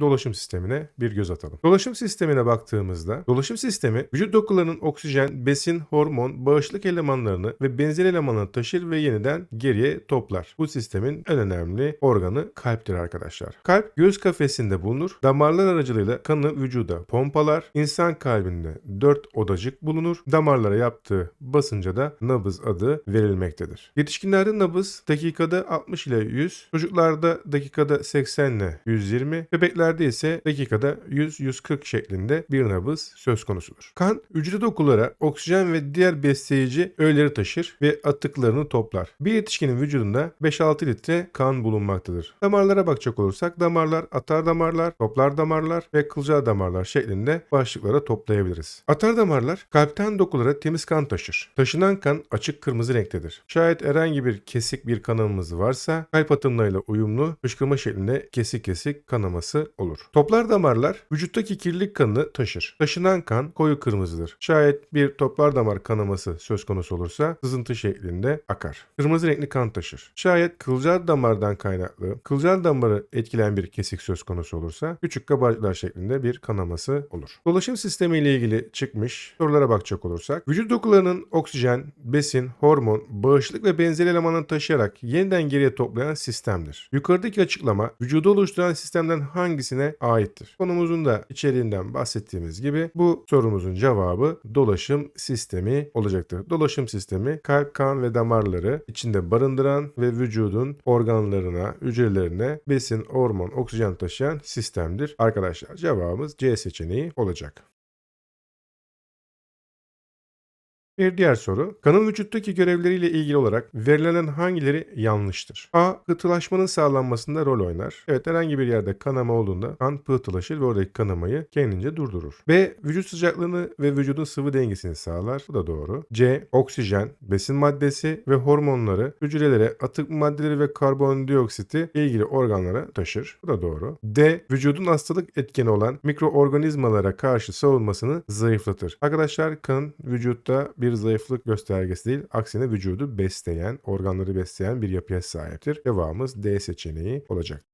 dolaşım sistemine bir göz atalım. Dolaşım sistemine baktığımızda dolaşım sistemi vücut dokularının oksijen, besin, hormon, bağışıklık elemanlarını ve benzeri elemanları taşır ve yeniden geriye toplar. Bu sistemin en önemli organı kalptir arkadaşlar. Kalp göğüs kafesinde bulunur. Damarlar aracılığıyla kanı vücuda pompalar. İnsan kalbinde 4 odacık bulunur. Damarlara yaptığı basınca da nabız adı verilmektedir. Yetişkinlerde nabız dakikada 60 ile 100, çocuklarda dakikada 80 ile 120, bebeklerde ise dakikada 100-140 şeklinde bir nabız söz konusudur. Kan hücre dokulara oksijen ve diğer besleyici öğeleri taşır ve atıklarını toplar. Bir yetişkinin vücudunda 5-6 litre kan bulunmaktadır. Damarlara bakacak olursak damarlar atar damarlar, toplar damarlar ve kılcal damarlar şeklinde başlıklara toplayabiliriz. Atar damarlar kalpten dokulara temiz kan taşır. Taşınan kan açık kırmızı renktedir. Şayet herhangi bir kesik bir kanamamız varsa kalp atımlarıyla uyumlu fışkırma şeklinde kesik kesik kanaması olur. Toplar damarlar vücuttaki kirlilik kanını taşır. Taşınan kan koyu kırmızıdır. Şayet bir toplar damar kanaması söz konusu olursa sızıntı şeklinde akar. Kırmızı renkli kan taşır. Şayet kılcal damardan kaynaklı kılcal damarı etkileyen bir kesik söz konusu olursa küçük kabarcıklar şeklinde bir kanaması olur. Dolaşım sistemi ile ilgili çıkmış sorulara bakacak olursak vücut dokularının oksijen, besin, hormon, bağışıklık ve benzeri elemanları taşıyarak yeniden geriye toplayan sistemdir. Yukarıdaki açıklama vücudu oluşturan sistemden hangisine aittir? Konumuzun da içeriğinden bahsettiğimiz gibi bu sorumuzun cevabı dolaşım sistemi olacaktır. Dolaşım sistemi kalp, kan ve damarları içinde barındıran ve vücudun organlarına, hücrelerine besin, hormon, oksijen taşıyan sistemdir. Arkadaşlar cevabımız C seçeneği olacak. Bir diğer soru, kanın vücuttaki görevleriyle ilgili olarak verilen hangileri yanlıştır? A. Pıhtılaşmanın sağlanmasında rol oynar. Evet herhangi bir yerde kanama olduğunda kan pıhtılaşır ve oradaki kanamayı kendince durdurur. B. Vücut sıcaklığını ve vücudun sıvı dengesini sağlar. Bu da doğru. C. Oksijen, besin maddesi ve hormonları hücrelere atık maddeleri ve karbondioksiti ilgili organlara taşır. Bu da doğru. D. Vücudun hastalık etkeni olan mikroorganizmalara karşı savunmasını zayıflatır. Arkadaşlar kan vücutta bir zayıflık göstergesi değil, aksine vücudu besleyen, organları besleyen bir yapıya sahiptir. Cevabımız D seçeneği olacak.